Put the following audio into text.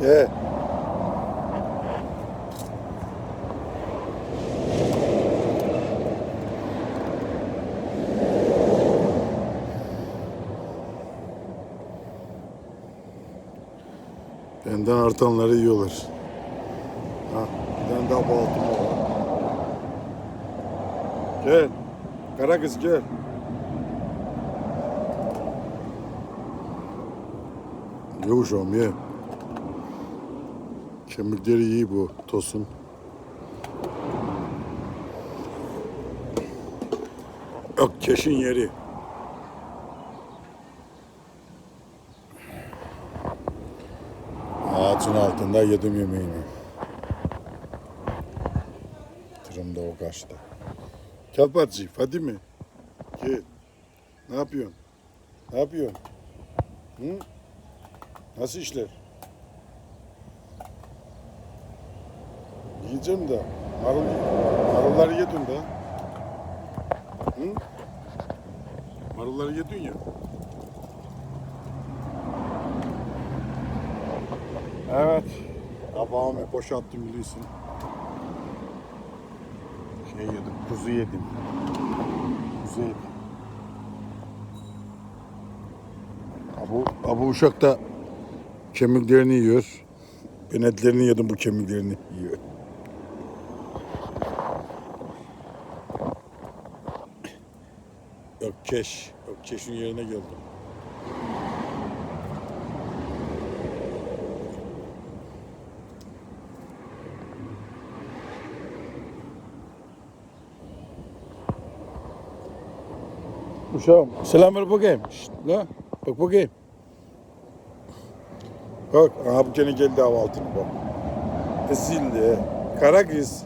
Gel. Benden artanları yiyorlar. Ha, ben daha var. Gel. Kara kız gel. Uşağım ye. Kemikleri iyi bu tosun. Yok keşin yeri. Ağacın altında yedim yemeğini. Tırımda o kaçtı. Hadi mi? Gel. Ne yapıyorsun? Ne yapıyorsun? Hı? Nasıl işler? Yiyeceğim de. Marul, marulları yedin de. Hı? Marulları yedin ya. Evet. Tabağımı boşalttım biliyorsun. Şey yedim, kuzu yedim. Kuzu yedim. Abu, Abu Uşak da kemiklerini yiyor. Ben etlerini yedim bu kemiklerini yiyor. Yok keş. Yok keşin yerine geldim. Uşağım selam ver bakayım. Şşt, la, bak bakayım. Bak aha bu gene geldi hava altına bak. Ezildi. Kara kız.